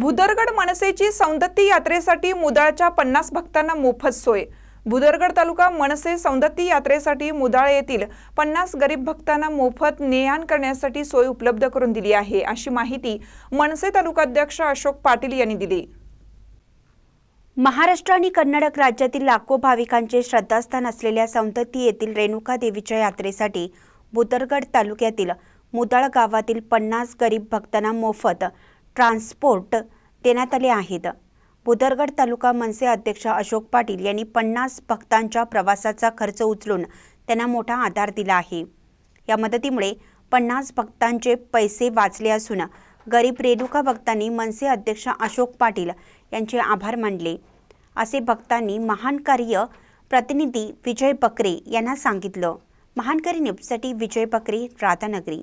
भुदरगड मनसेची सौंदत्ती यात्रेसाठी मुदाळच्या पन्नास भक्तांना मोफत सोय. भुदरगड तालुका मनसे सौंदत्ती यात्रेसाठी मुदाळ येथील पन्नास गरीब भक्तांना मोफत ने आण करण्यासाठी सोय उपलब्ध करून दिली आहे अशी माहिती मनसे तालुकाध्यक्ष अशोक पाटील यांनी दिली. महाराष्ट्र आणि कर्नाटक राज्यातील लाखो भाविकांचे श्रद्धास्थान असलेल्या सौंदत्ती येथील रेणुका देवीच्या यात्रेसाठी भुदरगड तालुक्यातील मुदाळ गावातील पन्नास गरीब भक्तांना मोफत ट्रान्सपोर्ट देण्यात आले आहेत. बुदरगड तालुका मनसे अध्यक्ष अशोक पाटील यांनी पन्नास भक्तांच्या प्रवासाचा खर्च उचलून त्यांना मोठा आधार दिला आहे. या मदतीमुळे पन्नास भक्तांचे पैसे वाचले असून गरीब रेणुका भक्तांनी मनसे अध्यक्ष अशोक पाटील यांचे आभार मानले. असे भक्तांनी महान कार्य प्रतिनिधी विजय बकरे यांना सांगितलं. महानकरी न्यूजसाठी विजय बकरे राधानगरी.